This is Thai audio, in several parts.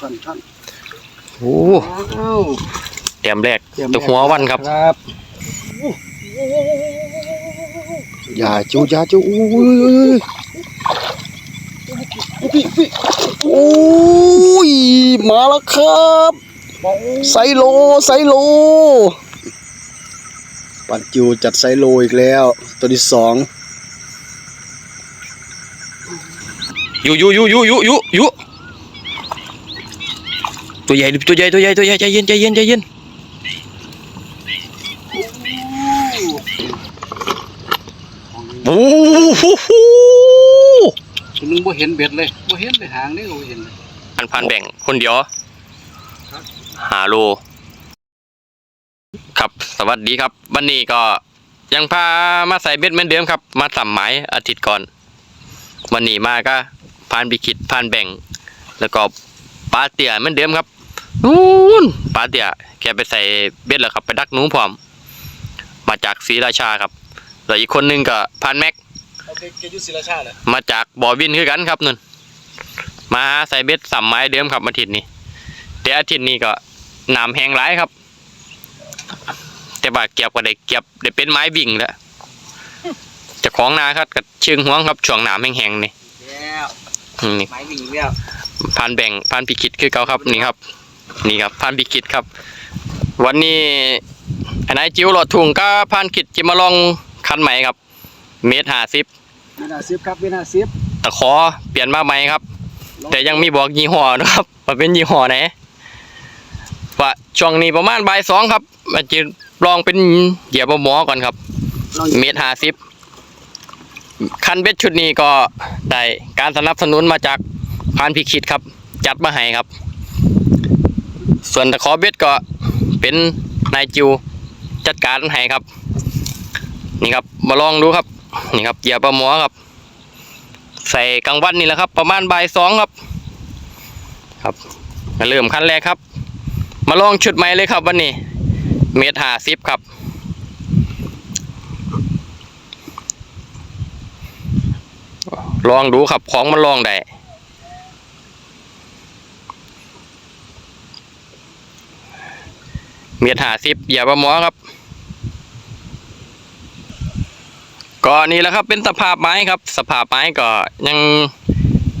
ท่านท่านโอ้อ้าวแต้มแรกเตรียมตัวหัววันครับครับอย่าจูอย่าจูอุ้ยพี่พี่โอ้ยมาแล้วครับไซโลไซโล ปัดจูจัดไซโลอีกแล้ว ตัวที่สองอยู่อยู่อยู่อยู่อยู่อยู่อยู่ ตัวใหญ่ตัวใหญ่ตัวใหญ่ตัวใหญ่ใจเย็นใจเย็นใจเย็นโอ้โหตัวนึงบ่เห็นเบ็ดเลยบ่เห็นเลยหางนี่ก็บ่เห็นเลยพันพันแบ่งคนเดียวหาโลครับสวัสดีครับวันนี้ก็ยังพามาใส่เบ็ดเหมือนเดิมครับ มาสัมหมายอาทิตย์ก่อนวันนี้มาก็พานบิคิดพานแบ่ง แล้วก็ปลาเตี่ยเหมือนเดิมครับ นู่นปลาเตี่ยแกไปใส่เบ็ดแล้วครับ ไปดักหนูพร้อม มาจากศรีราชาครับแล้วอีกคนหนึงก็พานแม็กโอเคเกยุศิลาชาเลยมาจากบ่อวินคือกันครับนั่นมาหาใส่เบ็ดสัมไม้เดิมครับอาทิตย์นี้แต่อาทิตย์นี้ก็น้ำแห้งหลายครับ แต่ว่าเก็บก็ได้เก็บได้เป็นไม้บิ่งแล้วเจะของนาครับกับเชิงห่วงครับช่วงน้ำแห้งๆนี่แล้วอืมนี่ไม้วิ่งแล้วพานแบ่งพานพิคิดคือเก่าครับนี่ครับ นี่ครับพานพิคิดครับ วันนี้ไอ้นายจิ๋วหลอดถุงก็พานคิดจะมาลองคันใหม่ครับ เมตรห้าสิบเวลาซิบครับเวลาซิบตะขอเปลี่ยนมาใหม่ครับ แต่ยังมีบอกยี่ห้อนะครับว่าเป็นยี่ห้อไหนว่าช่วงนี้ประมาณบ่ายสองครับมันจะลองเป็นเหยียบหมอก่อนครับลองเมตรห้าสิบคันเบ็ดชุดนี้ก็ได้การสนับสนุนมาจากพานพิคิดครับ จัดมาให้ครับ ส่วนตะขอเบ็ดก็เป็นนายจิวจัดการให้ครับ นี่ครับมาลองดูครับ นี่ครับเหยียบหมอครับ ใส่กลางวันนี่แหละครับ ประมาณบ่ายสองครับ ครับมาเริ่มขั้นแรกครับ มาลองชุดใหม่เลยครับวันนี้ เมตรห้าสิบครับลองดูครับของมันลองได้ เมตรหาสิบอย่าประมอครับก็นี่แหละครับเป็นสภาพไม้ครับ สภาพไม้ก็ยัง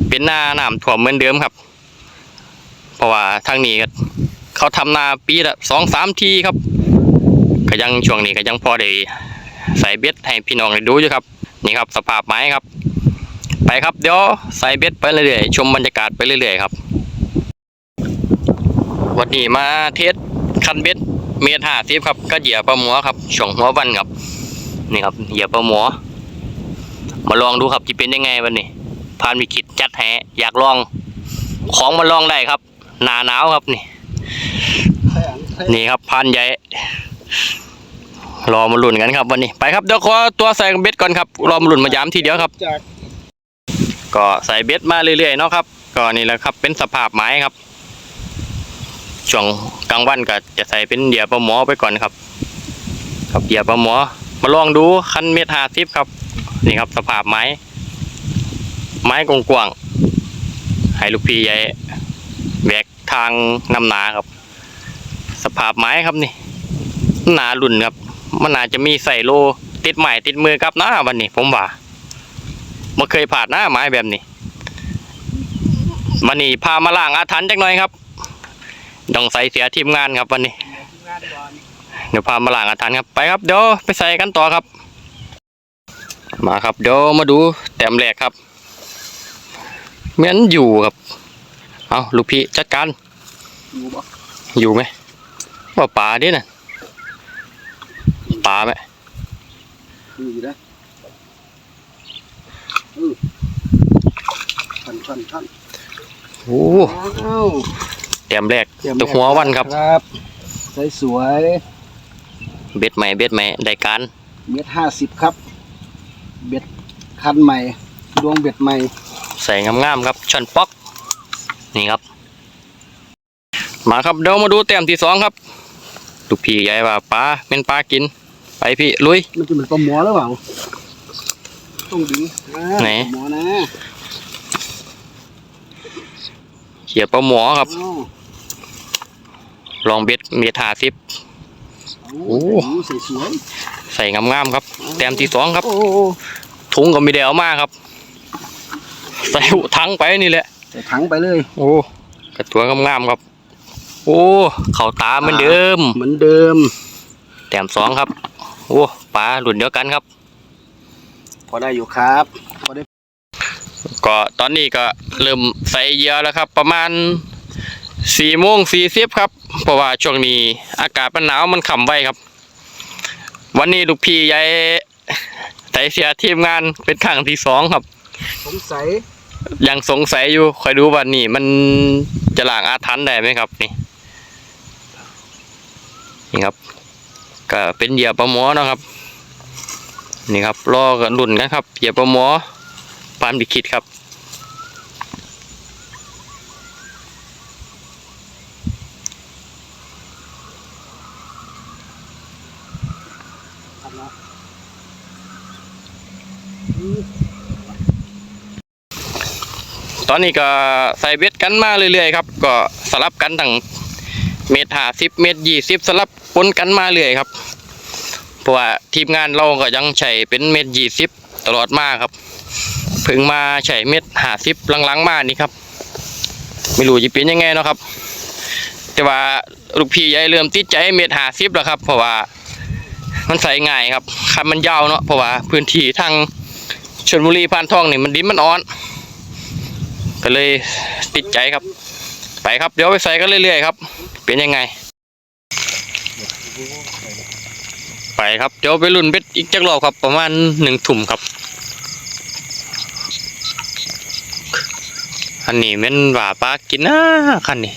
เป็นหน้าน้ำถ่วมเหมือนเดิมครับ เพราะว่าทางนี้เขาทำนาปีละสองสามทีครับ ก็ยังช่วงนี้ก็ยังพอได้ใส่เบ็ดให้พี่น้องได้ดูอยู่ครับ นี่ครับสภาพไม้ครับ ไปครับเดี๋ยวใส่เบ็ดไปเรื่อยๆชมบรรยากาศไปเรื่อยๆครับ วันนี้มาเทสคันเบ็ด เมตรห้าสิบครับ ก็เหยียบปลาหมอครับช่วงหัววันครับ นี่ครับเหยียบปลาหมอ มาลองดูครับจะเป็นยังไงวันนี้พานมีคิดจัดแหอยากลอง ของมาลองได้ครับ หนาหนาวครับนี่ใส่อันใส่นี่ครับพานใหญ่รอมาลุ้นกันครับวันนี้ไปครับเดี๋ยวขอตัวใส่เบ็ดก่อนครับรอมาลุ้นมายามทีเดียวครับจากก็ใส่เบ็ดมาเรื่อยๆเนาะครับ ก็นี่แหละครับเป็นสภาพไม้ครับ ช่วงกลางวันก็จะใส่เป็นเหยื่อปลาหมอไปก่อนครับ ครับเหยื่อปลาหมอ มาลองดูคันเม็ดหาซิบครับ นี่ครับสภาพไม้ ไม้กว้างๆให้ลูกพี่ใหญ่แบกทางนำหนาครับ สภาพไม้ครับนี่หนารุ่นครับ มันน่าจะมีใส่โลติดใหม่ติดมือกับหน้าวันนี้ ผมว่ามาเคยผ่านหน้าไม้แบบนี้วันนี้พามาล่างอาถรรพ์จักหน่อยครับ ต้องใส่เสียทีมงานครับวันนี้งานก่อนเดี๋ยวพามาล่างอาถรรพ์ครับไปครับเดี๋ยวไปใส่กันต่อครับ มาครับเดี๋ยวมาดูแต้มแรกครับเหมือนอยู่ครับ เอาลูกพี่จัดการ อยู่บ่อยู่ไหมว่าป่าดิน่ะป่าไหมอยู่นะอือท่านท่านท่านโอ้ อ้าวแต้มแรกเตรียมตัวหัววันครับครับใส่สวยเบ็ดใหม่เบ็ดใหม่ได้การเม็ดห้าสิบครับ เบ็ดคันใหม่ ดวงเบ็ดใหม่ ใส่งามๆครับช่อนป๊อก นี่ครับ มาครับเดี๋ยวมาดูแต้มที่สองครับลูกพี่ใหญ่ว่าปลาเป็นปลากิน ไปพี่ลุย มันจะเหมือนปลาหมอหรือเปล่าต้องดึงอ่าไหนปลาหมอนะเหยียบปลาหมอครับอ้าว ลองเบ็ดเม็ดหาสิบโอ้โอ้โหสวยใส่งามๆครับ แต้มที่สองครับโอ้ถุงก็ไม่ได้เอามาครับ ใส่ถังไปนี่แหละใส่ถังไปเลย โอ้กระตัวงามๆครับ โอ้ เข่าตาเหมือนเดิม เหมือนเดิม แต้มสองครับ โอ้ปลาหลุนเดียวกันครับ พอได้อยู่ครับพอได้ก็ตอนนี้ก็เริ่มใส่เหยื่อแล้วครับ ประมาณ สี่โมงสี่สิบครับเพราะว่าช่วงนี้อากาศมันหนาวมันขำไว้ครับ วันนี้ลูกพี่ยายใส่เสียทีมงานเป็นครั้งที่สองครับ สงสัยยังสงสัยอยู่คอยดูวันนี้มันจะล้างอาถรรพ์ได้ไหมครับนี่นี่ครับ ก็เป็นเหยื่อปลาหมอเนาะครับ นี่ครับรอกันรุ่นกันครับเหยื่อปลาหมอปานบิคิดครับ ครับเนาะ ตอนนี้ก็ใส่เบ็ดกันมาเรื่อยๆครับ ก็สลับกันตั้งเมตรห้าสิบเมตรยี่สิบสลับปนกันมาเรื่อยครับ เพราะว่าทีมงานเราก็ยังใช้เป็นเมตรยี่สิบตลอดมาครับเพิ่งมาใช้เมตรห้าสิบหลังๆมานี่ครับ ไม่รู้จะเป็นยังไงเนาะครับ แต่ว่าลูกพี่ยายเริ่มติดใจเมตรห้าสิบแล้วครับ เพราะว่ามันใส่ง่ายครับคันมันยาวเนาะเพราะว่าพื้นที่ทางชลบุรีพานทองนี่มันดินมันอ่อน ก็เลยติดใจครับ ไปครับเดี๋ยวไปใส่กันเรื่อยๆครับ เป็นยังไง ไปครับเดี๋ยวไปรุ่นเบ็ดอีกจักรอบครับ ประมาณหนึ่งถุ่มครับ อันนี้แมันว่าปลากินนะคันนี้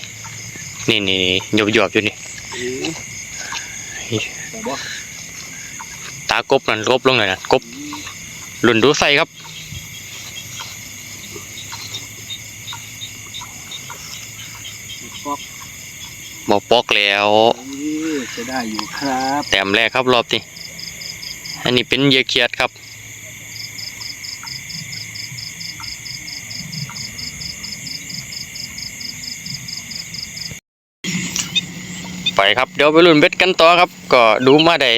นี่นี่หยบหยบอยู่นี่อืมแต่บอกตากบนั่นกบลงเลยนะกบรุ่นดูใส่ครับ ฟอก บอปอกแล้วนี่จะได้อยู่ครับแต้มแรกครับรอบนี้อันนี้เป็นเหยื่อเขียดครับไปครับเดี๋ยวไปรุ่นเบ็ดกันต่อครับ ก็ดูมาได้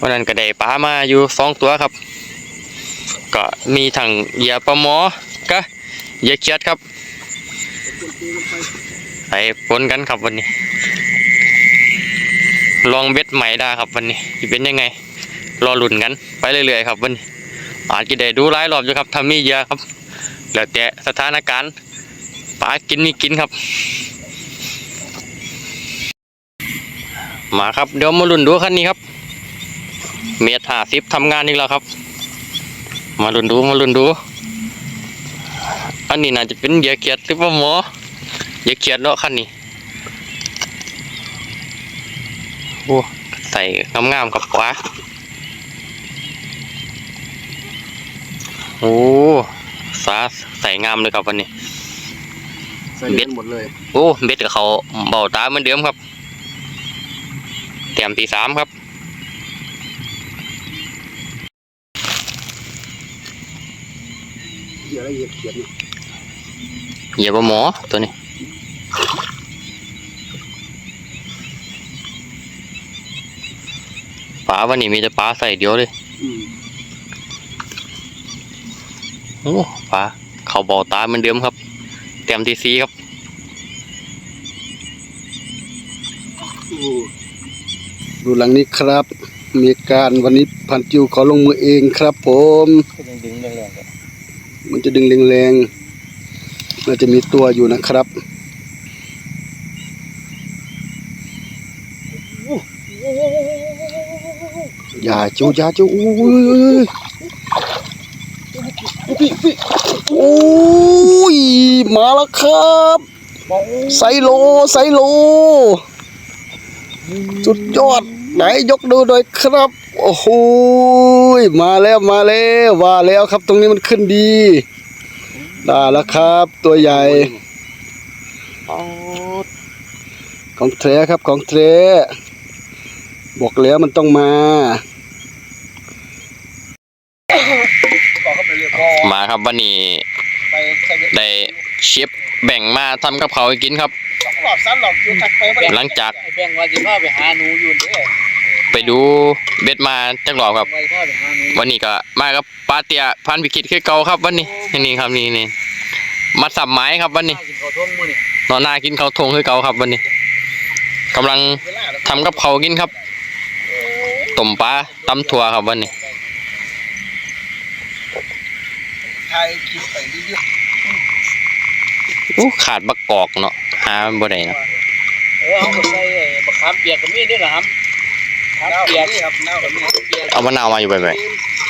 วันนั้นก็ได้ปลามาอยู่สองตัวครับ ก็มีทั้งเหยื่อปลาหมอก็เหยื่อเขียดครับ ไปปนกันครับวันนี้ ลองเบ็ดใหม่ได้ครับวันนี้จะเป็นยังไง รอหลุนกันไปเรื่อยๆครับวันนี้อาจจะได้ดูหลายรอบอยู่ครับทำมีเยอะครับแล้วแต่สถานการณ์ปลากินนี่กินครับ มาครับเดี๋ยวมาลุ่นดูคันนี้ครับ เมตรห้าสิบทำงานอีกแล้วครับ มาลุ่นดูมาลุ่นดู อันนี้น่าจะเป็นเหยื่อเขียดหรือว่าหมอ เหยื่อเขียดเนาะคันนี้โอ้ใส่งามๆกับขวาโอ้สาใส่งามเลยครับวันนี้ใส่เบ็ดหมดเลยโอ้เบ็ดกับเขาเบาตาเหมือนเดิมครับแต้มที่สามครับเหยื่ออะไรเหยื่อเขียดเนี่ยเหยียบหมอตัวนี้ ปลาวันนี้มีแต่ปลาใส่เดียวเลยอืมโอ้ปลาเขาเบาตาเหมือนเดิมครับแต้มที่สี่ครับโอ้ดูหลังนี้ครับ มีการวันนี้พันจิวขอลงมือเองครับ ผมดึงแรงๆมันจะดึงแรงๆมันจะมีตัวอยู่นะครับ ย่าจูอย่าจูอุ้ยโอ้ยมาแล้วครับไซโลไซโลสุดยอด ไหนยกดูหน่อยครับ โอ้โหมาแล้วมาแล้วว่าแล้วครับ ตรงนี้มันขึ้นดีได้แล้วครับ ตัวใหญ่ของแท้ครับของแท้บอกแล้วมันต้องมา มาครับวันนี้ได้เชฟแบ่งมาทำกับเขาวให้กินครับหลอบสั้นหลอบอยู่ทักไปบ่ได้หลังจาก ไอ้แบงค์ว่าจะพาไปหาหนูอยู่เด้อไปดูเบ็ดมาจักรอบครับ ว่าจะพาไปหาหนูวันนี้ก็มากับปาเตียพันพิคิดคือเก่าครับ วันนี้นี่ครับนี่นี่มาสับไม้ครับวันนี้กินข้าวต้มมื้อนี่นอนหน้ากินข้าวทงคือเก่าครับวันนี้กำลังทำกับเขาวกินครับต้มปลาตำถั่วครับวันนี้ ไทยคิดไปเรื่อยอู้ขาดบักกอกเนาะหาบ่ได้เนาะเออเอาไปใส่ไอ้บักขามเปียกก็มีเด้อล่ะครับๆขามน้าเปียกนี่ครับน้าแบบนี้เปียกเอามะนาวมาอยู่ไปไป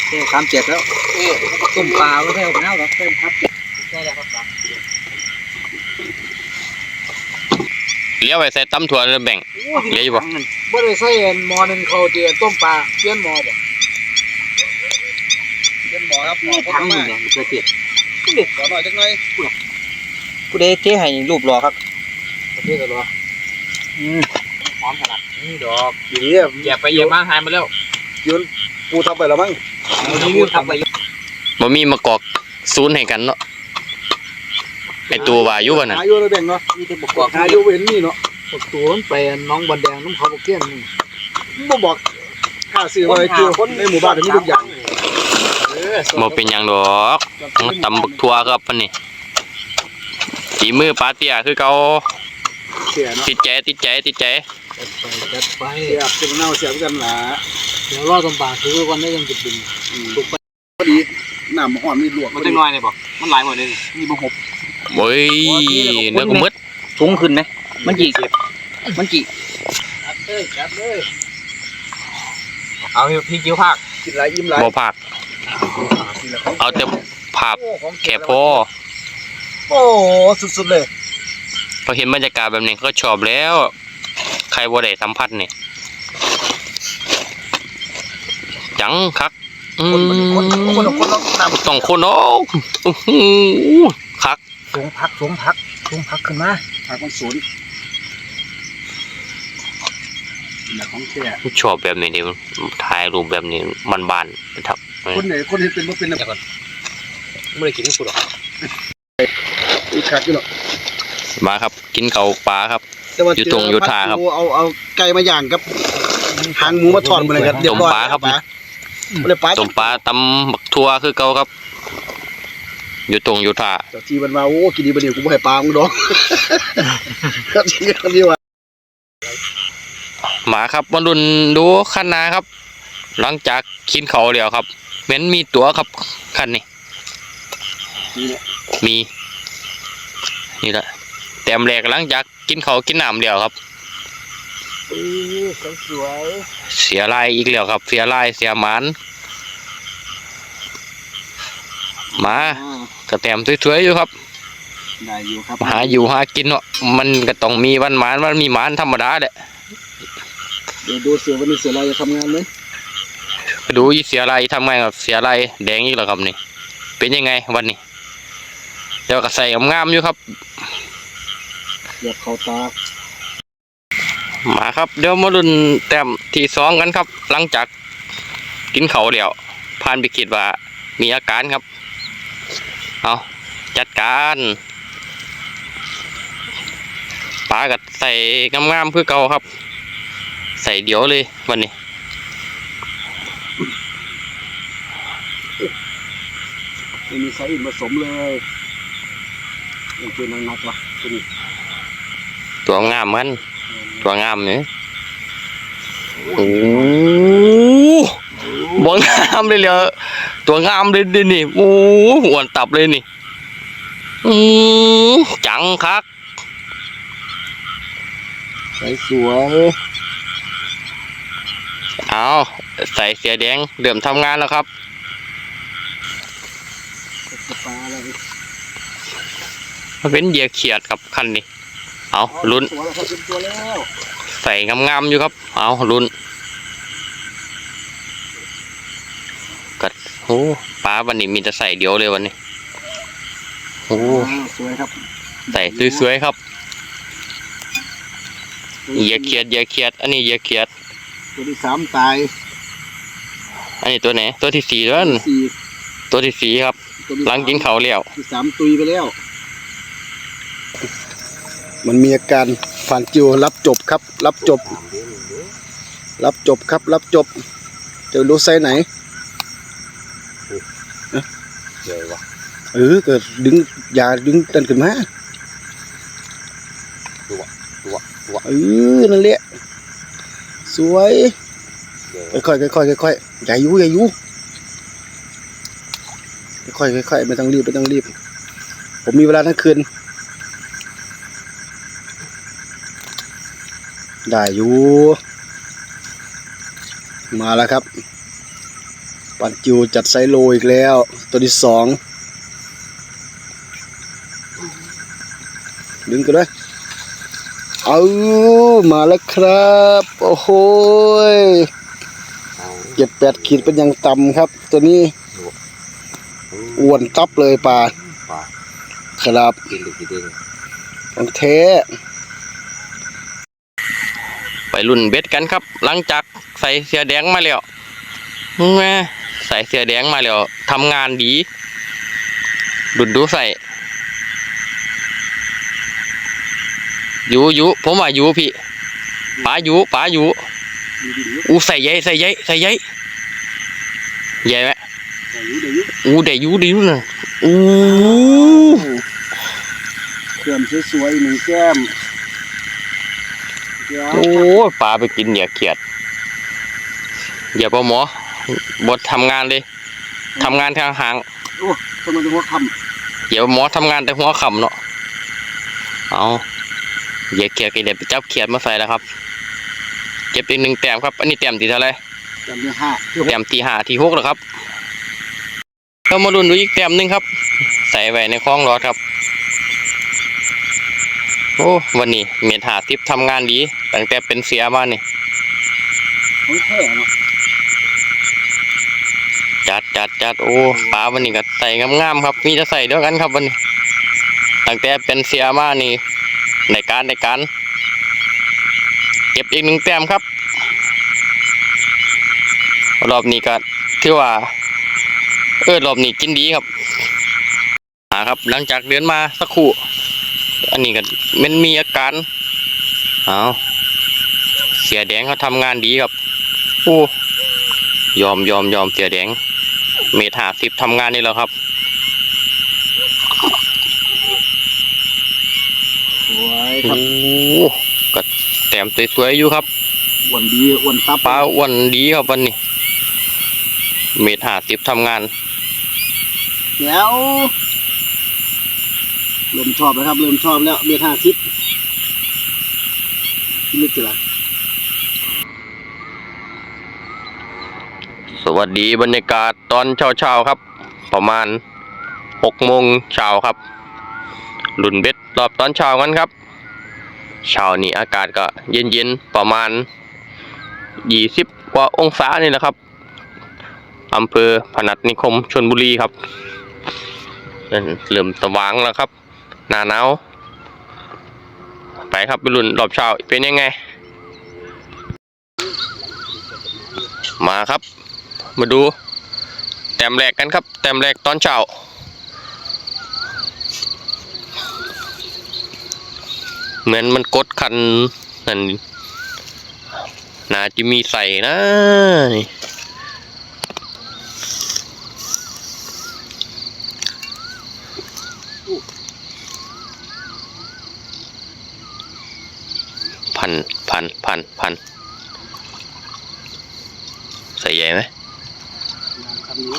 เออขามเปียกแล้วเออต้มปลาก็ใส่เอาไปเอาแล้วเติมครับใช่แล้วครับเลี้ยวไปใส่ตำถั่วแล้วแบ่งเหลืออยู่บ่ บ่ได้ใส่หม้อนึงเขาเตียต้มปลาเปลี่ยนหม้อบ่ เป็นหมอครับหมอทั้งมานี่เนี่ยมันเคยเปลี่ยนขอหน่อยจังหน่อยผู้ใดเทให้รูปรอครับประเทศก็รออืมหอมขนาดนี่ดอกดีอะแย่ไปแย่มาหายมาแล้วปูทับไปแล้วมั้งรีวิวทำไปบ่มีมะกอกศูนย์ให้กันเนาะไอตัวว่าอยู่บ่นั่นหาอยู่แล้วแบ่งเนาะมีแต่บอกบอกหาอยู่เว้นนี่เนาะบอกตัวมันไปน้องบันแดงน้องเขาบอกเกี้ยนนี่บ่บอกค่าซื้อไว้คือในหมู่บ้านมีทุกอย่างเออ บ่เป็นหยังดอกมาตำบักถั่วครับวันนี้ฝีมือปาเตียคือเก่าเสียเนาะติดใจติดใจติดใจจัดไปเสียบเป็นเน่าเสียบกันหลาเดี๋ยวรอตำปาคือวันนี้ยังจะดึงพอดีน้ำหอมนี่ลวกมันจะน้อยเลยบอกมันหลายหมดเลยนี่บ่หบโอ้ยเนื้อก็มืดสูงขึ้นไหมมันกี่มันกี่จัดเลยจัดเลยเอาพี่กิ้วภาคกินหลายอิ่มหลายบ่ผัก เอาแต่ภาพแค่พอโอ้สุดๆเลยเขาเห็นบรรยากาศแบบนี้เขาก็ชอบแล้ว ใครบ่ได้สัมผัสนี่จังคักอืคนมันคนมคนคนเราน้ำต้องคนโอ้อื้อหือคักสูงพักสูงพักสูงพักขึ้นมาผักมันสวนนี่ของแท้ชอบแบบนี้นี่ถ่ายรูปแบบนี้มันบานๆนะครับ คนไหนคนเห็นเป็นบ่เป็นน่ะไม่ได้กินทั้งสุดหรอกอีกคักอยู่เนาะมาครับ กินเขาวปลาครับแต่ว่าอยู่ตรงอยู่ท่าครับเอาเอาไก่มาย่างกับหางหมูมาทอดมาเลยครับเรียบร้อยต้มปลาครับปลาเลยปลาต้มปลาตำบักทั่วคือเก่าครับ อยู่ตรงอยู่ท่าเจ้าทีมันมาโอ้กินดีบ่ดีกูบ่ให้ปลามึงดอกก็ทีกันดีว่ามาครับมาดุนดูคันนาครับ หลังจากกินเขาวเดียวครับ เหม็นมีตัวครับคันนี้นี่แหละมีนี่แหละแต้มแรกหลังจากกินเขาวกินน้ำเดียวครับเออสวยเสียลายอีกแล้วครับ เสียลายเสียหมานมาอ่าก็แต้มสวยๆอยู่ครับได้อยู่ครับหาอยู่หากินเนาะมันก็ต้องมีวันหมานมันมีหมานธรรมดาแหละเดี๋ยวดูเสือวันนี้เสืออะไรจะทำงานไหม ดูอีเสียลายทำไงกับเสียลายแดงอีกแล้วครับนี่ เป็นยังไงวันนี้เดี๋ยวก็ใส่งามๆอยู่ครับเหยียบเขาตามาครับเดี๋ยวมาลุ้นแต้มที่สองกันครับ หลังจากกินเขาวเดียวผ่านไปคิดว่า มีอาการครับ เอาจัดการปลากัดใส่งามๆเพื่อเก่าครับ ใส่เดียวเลยวันนี้ ไม่มีไซส์อื่นผสมเลยโอเคนักนักๆว่ะตัวนี้ตัวงามมัน ตัวงามเนี่ยโอ้บ่งามเลยเลยตัวงามเลยดินี่โอ้หวนตับเลยนี่อือจังคักใสสวยเอาใส่เสียแดงเริ่มทำงานแล้วครับ ปลาอะไร มัน เป็นเหยียเขียดครับคันนี้ เอาลุ้นตัวแล้วครับเป็นตัวแล้วใส่งามๆอยู่ครับ เอาลุ้นกัดโอ้ปลาวันนี้มีแต่ใส่เดียวเลยวันนี้โอ้อ่าสวยครับใส่สวยๆครับเหยียเขียดเหยียเขียด อันนี้เหยียเขียด ตัวที่สามตาย อันนี้ตัวไหน ตัวที่สี่แล้วนั่นสี่ตัวที่สี่ครับตัวที่หลังกินเขาวแล้วที่สามตุยไปแล้ว มันมีอาการฝันจิวรับจบครับ รับจบ รับจบครับ รับจบ จะรู้ไซส์ไหนใหญ่วะเออเกิดดึงอย่าดึงตันขึ้นมาตัวตัวตัวเออนั่นแหละสวยใหญ่ค่อยๆค่อยๆค่อยๆอย่ายุอย่ายุค่อยๆค่อยๆไม่ต้องรีบไม่ต้องรีบ ผมมีเวลาทั้งคืน ได้อยู่มาแล้วครับ ปันจิวจัดไซโลอีกแล้ว ตัวที่สองดึงกันเลยเอามาแล้วครับ โอ้โหยเอาเจ็ดแปดขีดเป็นอยังต่ำครับ ตัวนี้อ้วนตับเลยปลาปลาครับกินหรือกินเองของแท้ไป รุ่นเบ็ดกันครับ หลังจากใส่เสื้อแดงมาแล้วแม่ใส่เสื้อแดงมาแล้วทำงานดี ดุดดูใส่อยู่อยู่ผมว่าอยู่พี่ป๋าอยู่ป๋าอยู่อู้ใส่ใหญ่ใส่ใหญ่ใส่ใหญ่ใหญ่ไหมอู้ได้อยู่ดีอยู่นะอู้เครื่องสวยๆหนึ่งแก้มเดี๋ยว โอ้ยปลาไปกินเหยียเขียดอย่าปลาหมอบดทำงานเลยทำงานทางห่างโอ้ทำไมถึงหัวคเดี๋ยวหมอทำงานแต่หัวขำเนาะเอาเหยียเขียดก็เดี๋ยวไปจับเขียดมาใส่แล้วครับเก็บอีกหนึ่งแต้มครับ อันนี้แต้มที่เท่าไหรำจำที่ห้าที่หกแต้มที่ห้าที่หกแล้วครับเรามาลุ้นดูอีกแต้มหนึ่งครับ ใส่ไว้ในคล้องรอดครับ โอ้วันนี้เมียนหาทิปทำงานดีตั้งแต่เป็นเสียมานี่ของแท้เนาะจัดจัดจัดโอ้ปลาวันนี้ก็ใส่งามๆครับ มีจะใส่เดียวกันครับวันนี้ตั้งแต่เป็นเสียมานี่ในการในการ เก็บอีกหนึ่งแต้มครับรอบนี้ก็ถือว่า เออรอบนี้กินดีครับอ่าครับ หลังจากเดินมาสักครู่ อันนี้ก็มันมีอาการเอาเสียแดงเขาทำงานดีครับโอ้ยอมยอมยอมเสียแดง เมตรหาสิบทำงานนี่แล้วครับสวยคโอ้รับก็แต้มสวยๆอยู่ครับ อ้วนดีอ้วนตับปลาอ้วนดีครับวันนี้ เมตรหาสิบทำงาน เดี๋ยว เริ่มชอบแล้วครับ เริ่มชอบแล้วเบียร์ห้าสิบนี่จะละสวัสดีบรรยากาศตอนเช้าๆครับ ประมาณหกโมงเช้าครับหลุนเบ็ดรอบตอนเช้ากันครับเช้านี้อากาศก็เย็นๆประมาณยี่สิบกว่าองศานี่แหละครับอำเภอพนัสนิคมชนบุรีครับเริ่มสว่างแล้วครับ หนาหนาวไปครับไปรุ่นรอบเช้าเป็นยังไง มาครับ มาดู แต้มแรกกันครับ แต้มแรกตอนเช้าเหมือนมันกดคันนั่นน่าจะมีใส่นะนี่ นพันพันพันใส่ใหญ่ไหมครับนี้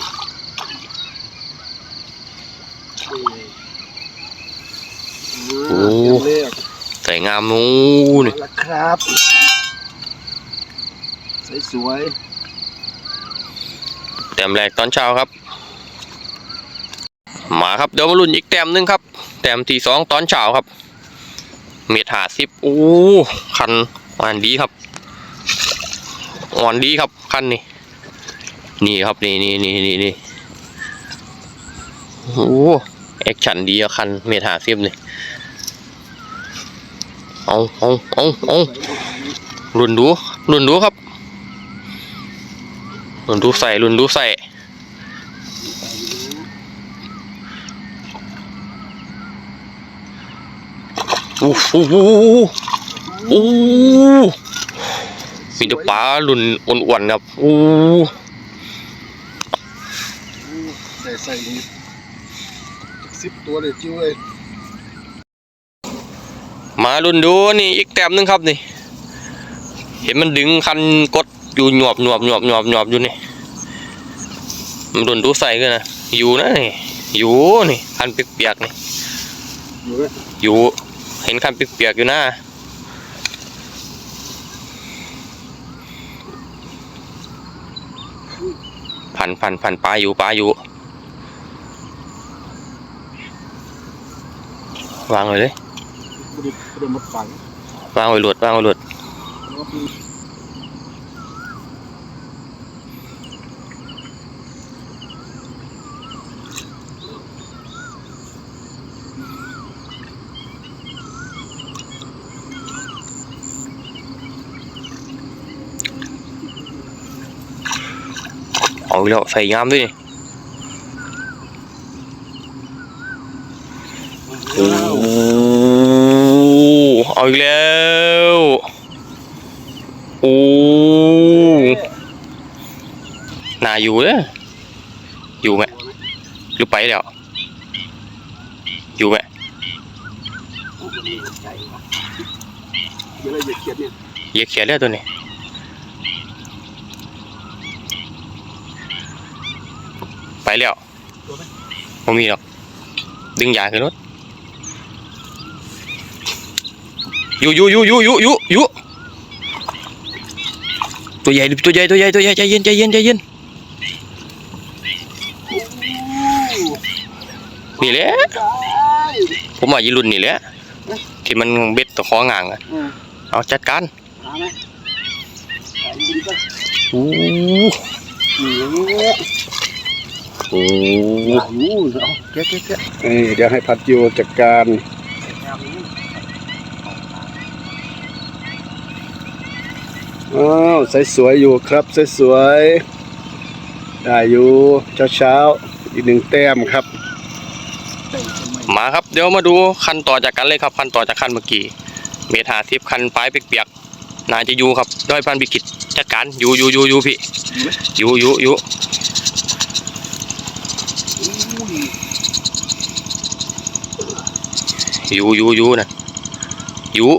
โอ้เลือกใส่งามนู้นแล้วครับสวยแต้มแรกตอนเช้าครับ มาครับเดี๋ยวมาลุ้นอีกแต้มหนึงครับ แต้มที่สองตอนเช้าครับ เมตรหาสิบโอ้คันอ่อนดีครับอ่อนดีครับคันนี้นี่ครับนี่นี่นี่นี่นี่โอ้แอคชั่นดีอะคันเมตรหาสิบนี่เอาเอาเอาเอาลุนดูลุนดูครับลุนดูใส่ลุนดูใส่ โอ้โหโอ้มีแต่ปลาลุ่นอ้วนๆครับโอ้ได้ใส่นี่สิบตัวเลยจิ้วเลยมาลุ่นดูนี่อีกแต้มหนึงครับนี่ เห็นมันดึงคันกดอยู่หนวบหนวบหนวบหนวบหนวบอยู่นี่มันลุ่นดูใส่กันนะอยู่นะนี่อยู่นี่คันเปียกๆนี่อยู่เลยอยู่เห็นคันเปียกๆอยู่นะผันผันผันปลาอยู่ปลาอยู่ วางเลยเลยวางไว้หลุดวางไว้หลุด แล้วก็มี เอา อีกแล้วใส่งามด้วยโอ้เอาอีกแล้วโอ้น่าอยู่เลยอยู่ไหมหรือไปแล้วอยู่ไหมเดี๋ยวเราจะเขียนเนี่ยเหยียกเขียนแล้วตัวนี้ไป แล้วไม่มีหรอก ดึงยาขึ้นรถอยู่อยู่อยู่อยู่อยู่อยู่อยู่ตัวใหญ่ตัวใหญ่ตัวใหญ่ตัวใหญ่ใจเย็นใจเย็นใจเย็นนี่แหละผมว่ายีรุ่นนี่แหละที่มันเบ็ดตะของางอะอืมเอาจัดการหาไหมหาดีๆก็ โอ้โหาอยู่เอาแกะแกะแกะเอ้ยเดี๋ยวให้พัดยูจัดการอ้าวใสสวยอยู่ครับใสสวยได้อยู่เช้าเช้าอีกหนึ่งแต้มครับ มาครับเดี๋ยวมาดูคันต่อจากกันเลยครับ คันต่อจากคันเมื่อกี้เมทาทิพคันปลายเปียกๆน่าจะอยู่ครับด้อยพันบิกิตจัดการอยู่อยู่อยู่อยู่พี่อยู่อยู่อยู่ ยู่อยู่อยู่นะอยู่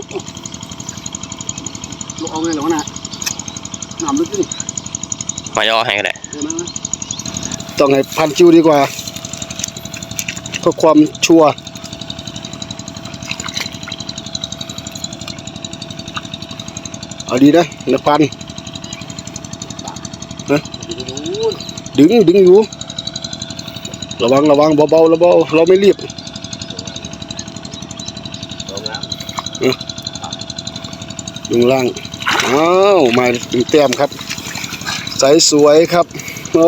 ลูกเอาไงเหรอวะน่ะน้ำลึกดิมาย่อให้ก็ได้เดี๋ยวนะต้องให้พันจิวดีกว่าเพื่อความชัวร์เอาดีนะนะพันนะดึงดึงอยู่ระวังระวังเบาๆระเบาเราไม่รีบ ดึงล่างอ้าวมาถึงแต้มครับใสสวยครับ โอ้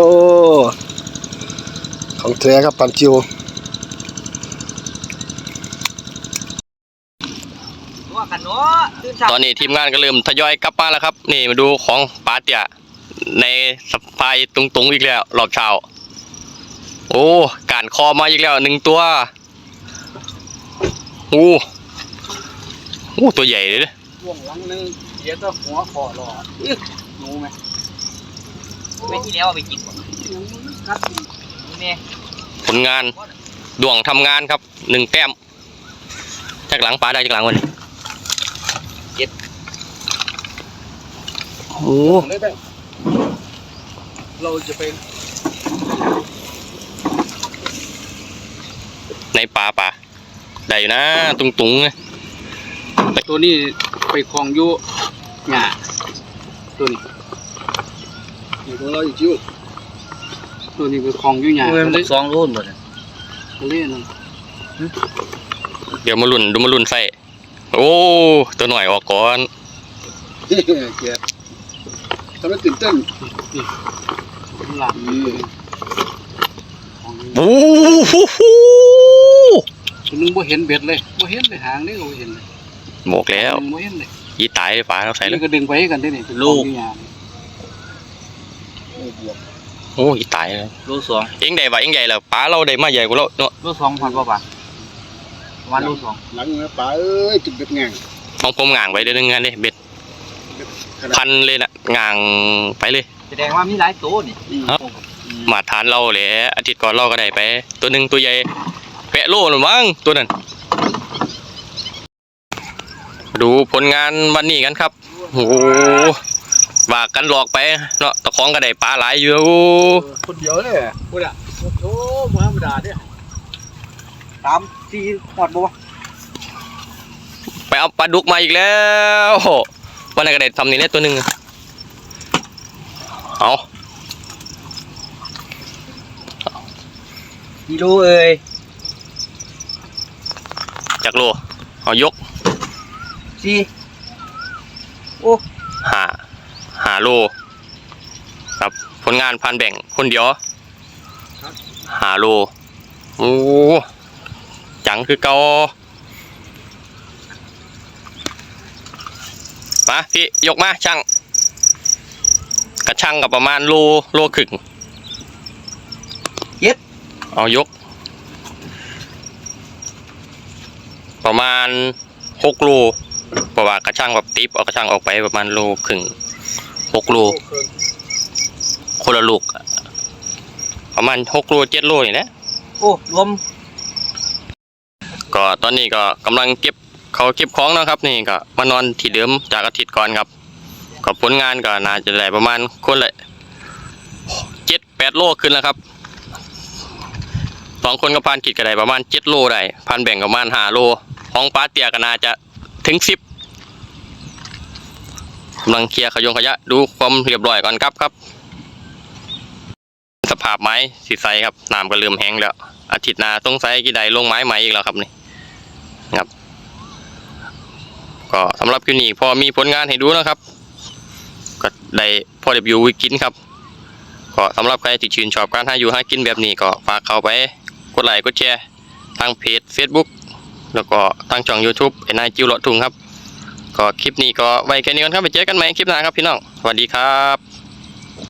ของแท้ครับปันจิวว่ากันนาะตื่นเช้าตอนนี้ทีมงานก็เริ่มทยอยกลับมาแล้วครับ นี่มาดูของปาเตียในสไตล์ตรงๆอีกแล้วรอบเช้าโอ้การคอมาอีกแล้วหนึ่งตัวโอ้โอ้ตัวใหญ่เลย ช่วงหลังนึงเดี๋ยวก็หัวคอหลอดรู้ไหมไม่ที่แล้วเอาไปกินบ่กัดแม่ผลงานดวงทำงานครับหนึ่งแต้มจากหลังปลาได้จากหลังวันนี้โอ้ได้ไหมเราจะไปในปลาปลาได้อยู่นะ ตุงตุงๆนะตัวนี้ ไปคลองอยู่หงาตัวนี้นี่ของเราอีกจิ้วตัวนี้ไปคลองอยู่หงาเงินเลยสองรุ่นหมดเล่นนั่นเดี๋ยวมาลุ่นดูมาลุ่นใส่โอ้ตัวหน่อยออกก่อนเกียรทำให้ตื่นเต้นหลังนี่โอ้โหตัวนึงบ่เห็นเบ็ดเลยบ่เห็นเลยหางนี่ก็บ่เห็นเลย บอกแล้วบ่เห็นเลยยีตายปลาเราใส่แล้นี่วก็ดึงไปกันได้นี่ลูก โอ้บวกโอ้ยีตายเลยลูกสองเอ็งใหญ่ปะเอ็งใหญ่แล้วปลาเราได้มาใหญ่กว่าเราเนาะลูกสองพันกว่าบาทวันลูกสองหลังนะป่าเอ้ยจุดเบ็ดงางของผมง่างไว้เดือนหนึงงานเลยเบ็ดขนาดพันเลยนะง่างไปเลย แสดงว่ามีหลายตัวนี่อืมครับ มาทานเราแหละอาทิตย์ก่อนเราก็ได้ไป ตัวหนึ่งตัวใหญ่แปะโลหรือมั้งตัวนั้น ดูผลงานวันนี้กันครับโอ้โหว่ากันหลอกไปเนาะตะของก็ได้ปลาหลายอยู่คนเดียวเลยพูดอะโอ้มาธรรมดาเนี่ยสามสี่หอดบัวไปเอาปลาดุกมาอีกแล้ววันนั้นก็ได้ทำนี่เนี่ยตัวหนึ่งเอากิโลเอ้ยจากโลเอายก สี่หาหาโลครับผลงานพันแบ่งคนเดียวหาโลโอ้จังคือเกามาพี่ยกมาช่างกระช่างกับประมาณโลโลครึ่งเอายก ประมาณหกโล เพราะว่ากระช่างแบบติปเอากระช่างออกไปประมาณโลครึ่งหกโลคนละลูกอะประมาณหกโลเจ็ดโลนี่แหละโอ้รวม ก็ตอนนี้ก็กำลังเก็บเขาเก็บของนะครับ นี่ก็มานอนที่เดิมจากอาทิตย์ก่อนครับก็ผลงานก็น่าจะได้ประมาณคนละเจ็ดแปดโลขึ้นแล้วครับสองคนก็พานกิดก็ได้ประมาณเจ็ดโลได้พันแบ่งประมาณห้าโลของป้าเตียก็น่าจะ ถึงสิบกำลังเคลียร์ขยงขยะดูความเรียบร้อยก่อนครับครับ สภาพไม้สีใสครับน้ำก็เริ่มแห้งแล้ว อาทิตย์หน้าต้องใส่กี่ใดลงไม้ใหม่อีกแล้วครับนี่ครับ ก็สำหรับคลิปนี้พอมีผลงานให้ดูนะครับ ก็ได้พอเดบิววิกินครับก็สำหรับใครที่ชื่นชอบการหาอยู่หากินแบบนี้ก็ฝากเข้าไปกดไลค์กดแชร์ทางเพจ Facebook แล้วก็ทางช่อง YouTube ไอ้นายจิวเลาะทุงครับ ก็คลิปนี้ก็ไว้แค่นี้ก่อนครับไปเจอกันใหม่คลิปหน้าครับพี่น้องสวัสดีครับ